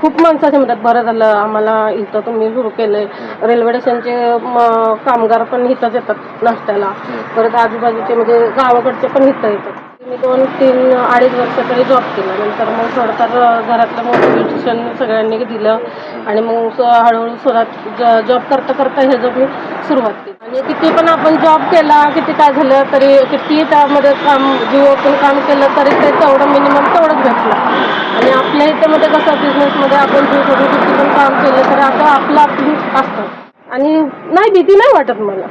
खूप माणसाचे म्हणतात बरं झालं. आम्हाला इथं तुम्ही सुरू केलंय. रेल्वे स्टेशनचे म, कामगार पण इथंच येतात नाश्त्याला. परत आजूबाजूचे म्हणजे गावाकडचे पण इथं येतात. मी दोन तीन अडीच वर्ष तरी जॉब केला. नंतर मग थोडंफार घरातलं मोटिवेशन सगळ्यांनी दिलं आणि मग स- हळूहळू स्वतः जॉब करता करता हे जॉब मी सुरुवात केली. आणि किती पण आपण जॉब केला किती काय झालं तरी किती त्यामध्ये काम जीव ओतून काम केलं तरी ते तेवढं मिनिमम तेवढंच भेटलं. आणि आपल्या इथं मध्ये कसं बिझनेसमध्ये आपण जीव करून किती पण काम केलं तर आता आपलं आपली असतं. आणि नाही भीती नाही वाटत मला.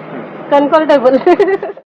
कम्फर्टेबल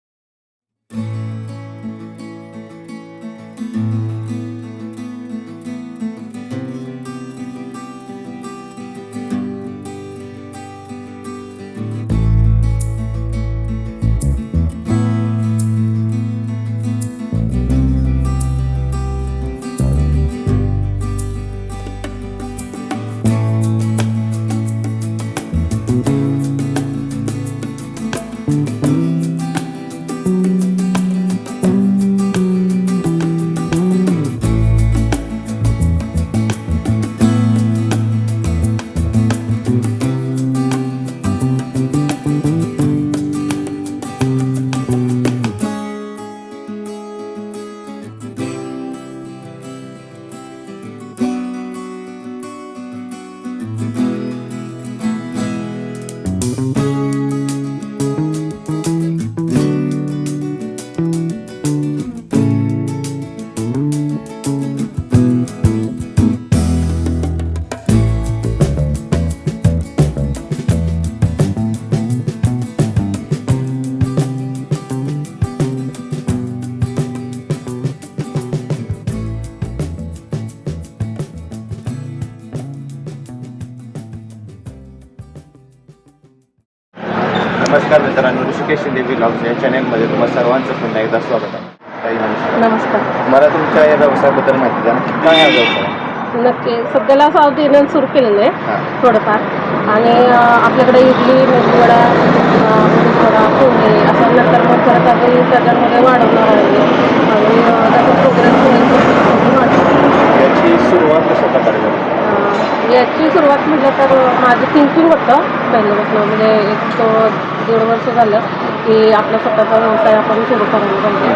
चॅनेलमध्ये तुम्हा सर्वांचं पुन्हा एकदा स्वागत आहे. ताई नमस्कार. नमस्कार. मला तुमच्या या व्यवसायाबद्दल माहिती द्या काय हा व्यवसाय? नक्की. सध्याला साऊथ इंडियन सुरू केलेलं आहे थोडंफार. आणि अं, आपल्याकडे इडली मेदूवडा मेदूवडा पोहे असं नंतर मग परत आपण त्याच्यामध्ये वाढवणार आहे. आणि अं, त्याचा प्रोग्रेस. याची सुरुवात कशा प्रकारे झाली? अं, याची सुरुवात म्हटलं तर माझं थिंकिंग होतं पहिल्यापासून. म्हणजे एक तो दीड वर्ष झालं. की आपला स्वतःचा व्यवसाय आपण सुरू करायला पाहिजे.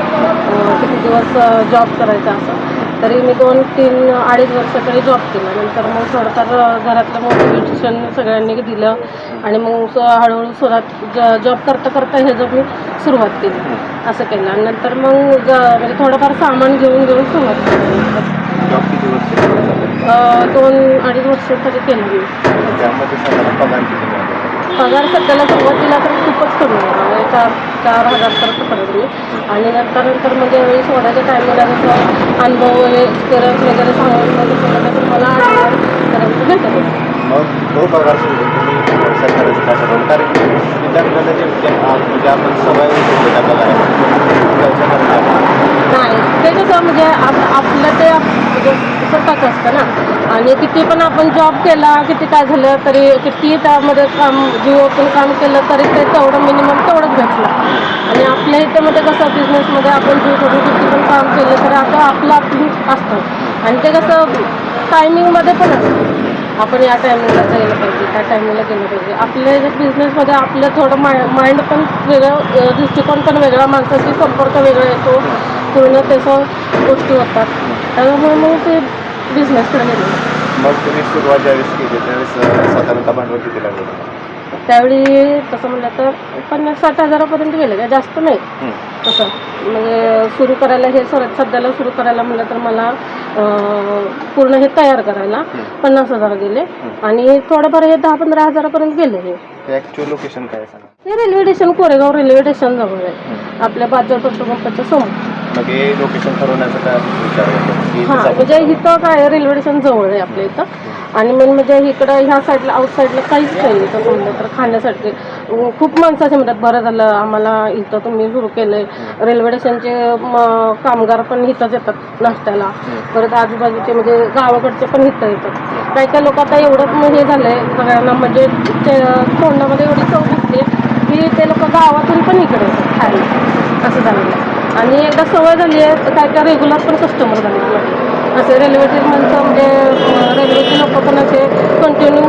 किती दिवस जॉब करायचा असं. तरी मी दोन तीन अडीच वर्ष तरी जॉब केला. नंतर मग थोडंफार घरातलं मोटिवेशन सगळ्यांनी दिलं. आणि मग स- हळूहळू स्वतः जॉब करता करता हे जॉब मी सुरुवात केली. असं केलं. आणि नंतर मग ज- म्हणजे थोडंफार सामान घेऊन घेऊन सुरुवात केली. दोन अडीच वर्ष तरी केलं मी. पगार सध्याला सुरुवातीला तर खूपच कमी आहे. म्हणजे चार चार हजार पर्यंत पडेल मी आणि नंतर नंतर म्हणजे वेळी सोडायच्या टायमिंगला जसं अनुभव वगैरे एक्सपिरियन्स वगैरे सांगून म्हणजे सोडलं तर मला आठ हजारपर्यंत भेटत. मग तो पगार व्यवसाय करायचं काय कारण की विद्यार्थ्यांना जे जे- आ- म्हणजे आपण सवय व्यवसाय करायचा नाही ते कसं म्हणजे आप आपलं ते म्हणजे स्वतःच असतं ना आणि किती पण आपण जॉब केला किती काय झालं तरी किती त्यामध्ये काम जीव ओतून काम केलं तरी ते तेवढं मिनिमम तेवढंच भेटलं. आणि आपल्या इथेमध्ये कसं बिझनेसमध्ये आपण जीव करून किती पण काम केलं तर आता आपलं आपली असतं. आणि ते कसं टायमिंगमध्ये पण असतं. आपण या टायमिंगला जायला पाहिजे त्या टायमिंगला गेलं पाहिजे. आपल्या बिझनेसमध्ये आपलं थोडं माय माइंड पण वेगळं दृष्टिकोन पण वेगळा माणसाशी संपर्क वेगळा येतो. पूर्ण त्याचं गोष्टी होतात. त्यामुळे मग ते बिझनेसकडे गेलं मग तुम्ही सुरुवात ज्यावेळेस केली त्यावेळेस अ, साधारणतः भांडवल किती लागलं? त्यावेळी तसं म्हणलं तर पन्नास साठ हजारापर्यंत गेलं काय जास्त नाही. हं. तसं. म्हणजे सुरू करायला हे सर सध्याला सुरू करायला म्हणलं तर मला अं, पूर्ण हे तयार करायला पन्नास हजार गेले. आणि थोडंफार हे दहा पंधरा हजारापर्यंत गेले हे. ते ॲक्च्युअल लोकेशन काय आहे सांगा? हे railway station Koregaon railway station जवळ आहे. आपल्या बाजार पेट्रोल पंपाच्या समोर. मग हे लोकेशन ठरवण्याचा काय विचार की हां म्हणजे इथं काय रेल्वे स्टेशन जवळ आहे आपल्या इथं. आणि मेन म्हणजे इकडं ह्या साईडला आउट साईडला काहीच नाही इथं म्हणलं तर खाण्यासाठी अं, खूप माणसाचे म्हणतात बरं झालं आम्हाला इथं तुम्ही सुरू केलंय. रेल्वे स्टेशनचे म, कामगार पण इथंच येतात नाश्त्याला. परत आजूबाजूचे म्हणजे गावाकडचे पण इथं येतात. काही काही लोक आता एवढं म- हे झालंय सगळ्यांना म्हणजे ते तोंडामध्ये एवढी चव दिसते की ते लोक गावातून पण इकडे येतात खायला. असं झालेलं आहे. आणि एकदा सवय झाली आहे काय काय रेग्युलर पण कस्टमर झाले. असे रेल्वेचे म्हणतं म्हणजे रेल्वेचे लोक पण असे कंटिन्यू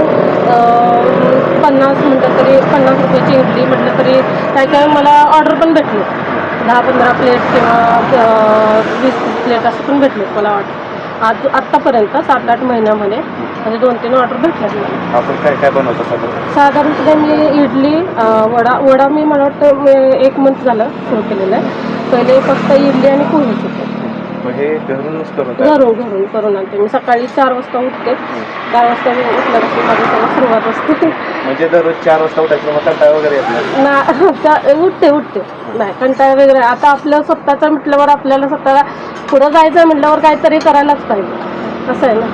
पन्नास म्हटलं तरी पन्नास रुपयाची इडली म्हटलं तरी काय काय मला ऑर्डर पण भेटली. दहा पंधरा प्लेट किंवा वीस प्लेट असं पण भेटले मला वाटतं आज आत्तापर्यंत सात आठ महिन्यामध्ये म्हणजे दोन तीन ऑर्डर भेटल्या मला साधारणपणे मी इडली वडा वडा मी मला वाटतं एक मंथ झालं सुरू केलेलं आहे. पहिले फक्त इडली आणि पोहेच होते मग हे घरूनच करून? घरून घरून करून आणते. मी सकाळी चार वाजता उठते. चार वाजता मी उठल्यापासून माझी सगळं सुरुवात असते. म्हणजे दररोज चार वाजता उठायचं मग कंटाळा वगैरे येत नाही? ना त्या- उठते उठते. नाही कंटाळा वगैरे. आता आपलं स्वतःचं म्हटल्यावर आपल्याला स्वतःला पुढं जायचं म्हटल्यावर काहीतरी करायलाच पाहिजे. असं आहे ना?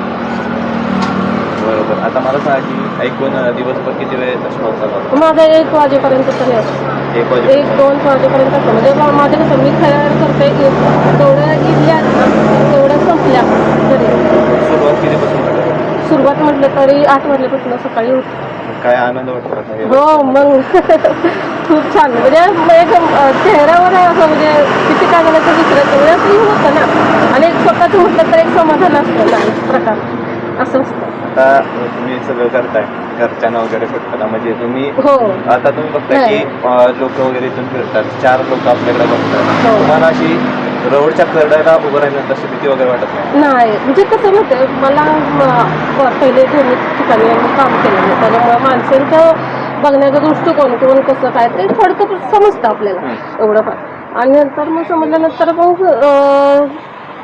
बरोबर. आता मला सांगा की ऐकून दिवसभर किती वेळ स्टॉक चालू माझं एक वाजेपर्यंत तरी असतं एक वाजे एक दोन वाजेपर्यंत असतं. म्हणजे मा- माझं कसं मी तयार करते की तेवढ्या ना तेवढ्या संपल्या तरी सुरुवात कितीपासून सुरुवात म्हटलं तरी आठ वाजल्यापासून सकाळी होते काय आनंद वाटतो आता हे हो मग. खूप छान. म्हणजे एक अं, चेहऱ्यावर असं म्हणजे किती काय तर दुसऱ्या चेहऱ्यातही होतं ना. आणि एक स्वतःचं म्हटलं तर एक समाधान असतं ना एक प्रकार. असं असतं. आता तुम्ही सगळं करताय घरच्यांना वगैरे भेटताना म्हणजे तुम्ही हो. आता तुम्ही बघताय की लोक वगैरे इथून फिरतात चार लोक आपल्याकडे बघतात हो. तुम्हाला अशी रोडच्या कडाला उभं राहिल्यानंतर अशी भीती वगैरे वाटत नाही? नाही. म्हणजे कसं होतं मला म- पहिले दोन्ही ठिकाणी आम्ही काम केलेलं त्याच्यामुळे माणसांचं बघण्याचा दृष्टिकोन किंवा कसं काय ते थोडकं समजतं आपल्याला. एवढं फार. आणि नंतर मग समजल्यानंतर मग अं,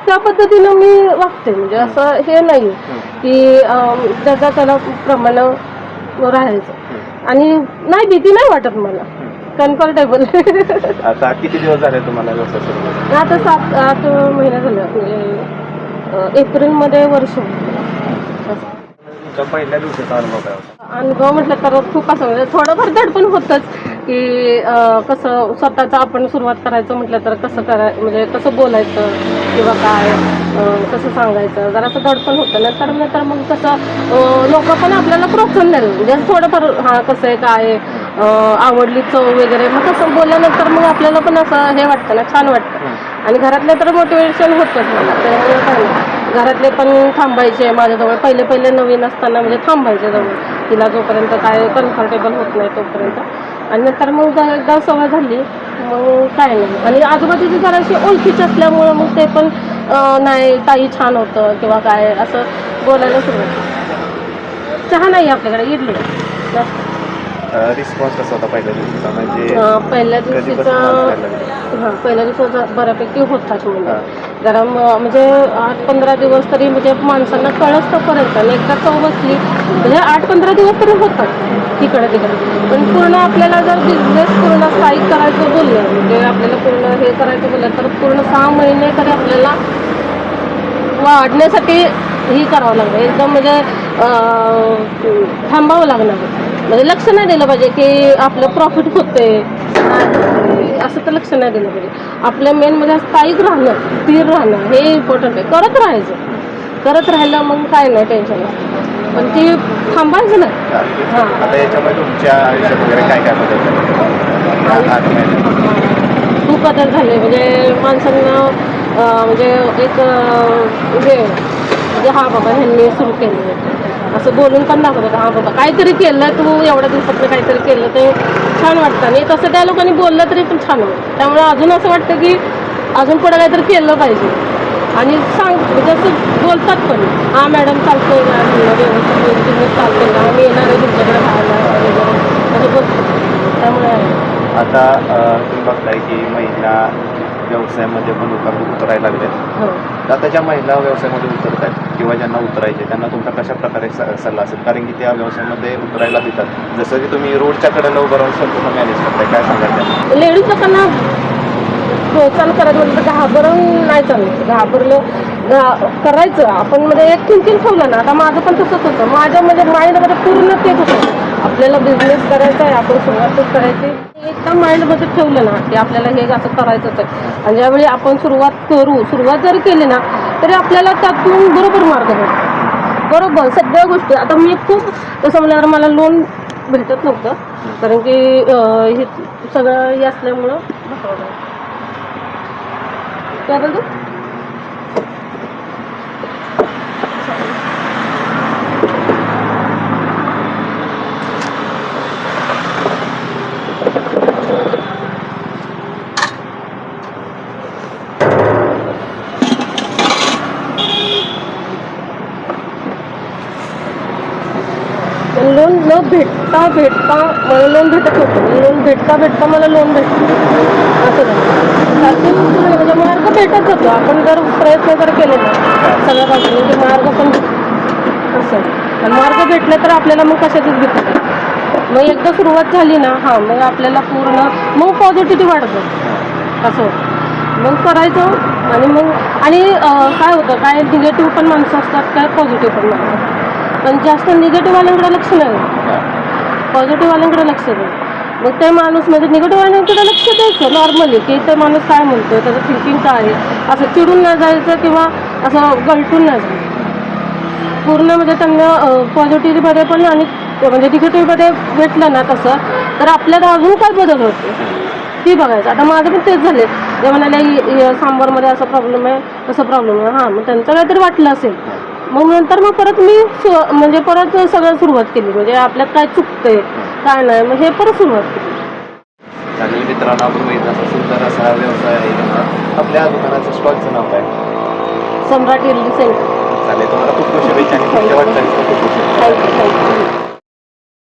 त्या पद्धतीनं मी वागते. म्हणजे असं हे नाही की अं, ज्याचा त्याला प्रमाणे राहायचं. आणि नाही भीती नाही वाटत मला. कम्फर्टेबल. आता किती दिवस झाले तुम्हाला? आता सात आठ महिने झाले. म्हणजे अं, एप्रिलमध्ये वर्ष पहिल्या दिवसाचा अनुभव काय होता? अनुभव म्हटलं तर खूप असं म्हणजे थोडंफार दडपण होतंच. की कसं स्वतःचं आपण सुरुवात करायचं म्हटलं तर कसं कराय म्हणजे कसं बोलायचं किंवा काय कसं सांगायचं? जरासं दडपण होतं. नंतर नंतर मग कसं लोक पण आपल्याला प्रोत्साहन द्यायला म्हणजे थोडंफार हां कसं आहे काय आवडली चव वगैरे मग तसं बोलल्यानंतर मग आपल्याला पण असं हे वाटतं ना छान वाटतं. आणि घरातले तर मोटिवेशन होतंच मला त्यामुळे काय घरातले पण थांबायचे माझ्याजवळ. पहिले पहिले नवीन असताना म्हणजे थांबायचे जवळ. तिला जोपर्यंत काय कम्फर्टेबल होत नाही तोपर्यंत. आणि नंतर मग एकदा सवय झाली मग काय नाही आणि आजूबाजूची जराशी ओळखीची असल्यामुळं मग ते पण नाही ताई छान होतं किंवा काय असं बोलायला सुरुवात. चहा नाही आपल्याकडे इडली. रिस्पॉन्स कसा होता पहिल्या दिवसाचा म्हणजे पहिल्या दिवशीचा? हां पहिल्या दिवसाचा बऱ्यापैकी होताच म्हणजे हां. जरा म्हणजे आठ पंधरा दिवस तरी म्हणजे माणसांना कळस पर्यंत आणि एकदा चव बसली म्हणजे आठ पंधरा दिवस तरी होतात इकडं तिकडे. पण पूर्ण आपल्याला जर बिझनेस पूर्ण स्थायिक करायचं बोललं म्हणजे आपल्याला पूर्ण हे करायचं बोललं तर पूर्ण सहा महिने तरी आपल्याला वाढण्यासाठी ही करावं लागणार एकदम म्हणजे थांबावं लागणार. म्हणजे लक्ष नाही दिलं पाहिजे की आपलं प्रॉफिट होते असं तर लक्ष नाही दिलं पाहिजे. आपलं मेन म्हणजे स्थायिक राहणं स्थिर राहणं हे इम्पॉर्टंट आहे. करत राहायचं. करत राहिलं मग काय नाही टेन्शन पण ती थांबायचं नाही. हां. आता याच्यामध्ये तुमच्या आयुष्यात वगैरे काय काय बदल झाले? खूप बदल झाले. म्हणजे माणसांना अं, म्हणजे एक अं, हे म्हणजे हा बाबा ह्यांनी सुरू केलं. असं बोलून पण दाखवतात हा बाबा काहीतरी केलं तू एवढ्या दिवसात काहीतरी केलं ते छान वाटतं. आणि तसं त्या लोकांनी बोललं तरी पण छान वाटतं. त्यामुळे अजून असं वाटतं की अजून पुढे काहीतरी केलं पाहिजे. आणि सांग असं बोलतात पण हा मॅडम तुला व्यवस्थित बिझनेस चालतोय का आम्ही येणार आहे तुमच्याकडे वगैरे असं त्यामुळे आता तुम्ही बघताय की महिला व्यवसायामध्ये पण उतर उतरायला लागल्यात हो. तर आता ज्या महिला व्यवसायामध्ये उतरत आहेत किंवा ज्यांना उतरायचे त्यांना तुमचा कशा प्रकारे सल्ला असेल? कारण की त्या व्यवसायामध्ये उतरायला देतात. जसं की तुम्ही रोडच्या कडेला उभं राहून मॅनेज करताय काय सांगाल त्यांना लेडीज लोकांना घाबरून नाही चाललं घाबरलं घा करायचं. आपण म्हणजे एक थिंकिंग ठेवलं ना आता माझं पण तसंच होतं. माझ्या म्हणजे माइंडमध्ये पूर्ण तेच होतं. आपल्याला बिझनेस करायचा आहे आपण सुरुवातच करायची. एकदा माइंडमध्ये ठेवलं ना की आपल्याला हे असं करायचंच आहे. आणि ज्यावेळी आपण सुरुवात करू सुरुवात जरी केली ना तरी आपल्याला त्यातून बरोबर मार्ग भेटतो बरोबर सगळ्या गोष्टी. आता मी खूप तसं म्हणल्यावर मला लोन भेटत नव्हतं. कारण की हे सगळं हे असल्यामुळं क्या बोल दो? लोन लो भेट भेटता भेटता मला लोन भेटत होतं. लोन भेटता भेटता मला लोन भेटतं असं झालं. म्हणजे मार्ग भेटत होतो. आपण जर प्रयत्न जर केले ना सगळ्या बाजूने ते मार्ग पण असं. आणि मार्ग भेटले तर आपल्याला मग कशाचीच भीती नाही. मग एकदा सुरुवात झाली ना हां मग आपल्याला पूर्ण मग पॉझिटिव्हिटी वाढतं. असं. होतं. मग करायचं आणि मग आणि काय होतं काय निगेटिव्ह पण माणसं असतात काय पॉझिटिव्ह पण माणसं पण जास्त निगेटिव्हवाल्यांकडे लक्ष नाही पॉझिटिव्हवाल्यांकडे लक्ष द्यायचं मग ते माणूस म्हणजे निगेटिव्हवाल्यांकडे लक्ष द्यायचं नॉर्मली की ते माणूस काय म्हणतो त्याचं थिंकिंग काय आहे? असं चिडून नाही जायचं किंवा असं गलटून नाही जायचं. पूर्ण म्हणजे त्यांना पॉझिटिव्हमध्ये पण आणि म्हणजे निगेटिव्हमध्ये भेटलं ना तसं तर आपल्याला अजून काय बदल होते? ती बघायचं. आता माझं पण तेच झाले ते म्हणाले सांबरमध्ये सांबारमध्ये असा प्रॉब्लेम आहे तसा प्रॉब्लेम आहे. हां मग त्यांचं काहीतरी वाटलं असेल. मग नंतर मग परत मी म्हणजे परत सगळं सुरुवात केली. म्हणजे आपल्यात काय चुकतंय काय नाही मग हे परत सुरुवात केली. मित्रांनो आपण असा हा व्यवसाय आहे आपल्या दुकानाचं स्टॉलचं नाव काय? सम्राट इडली सेंटर. चालेल तुम्हाला खूप थँक्यू.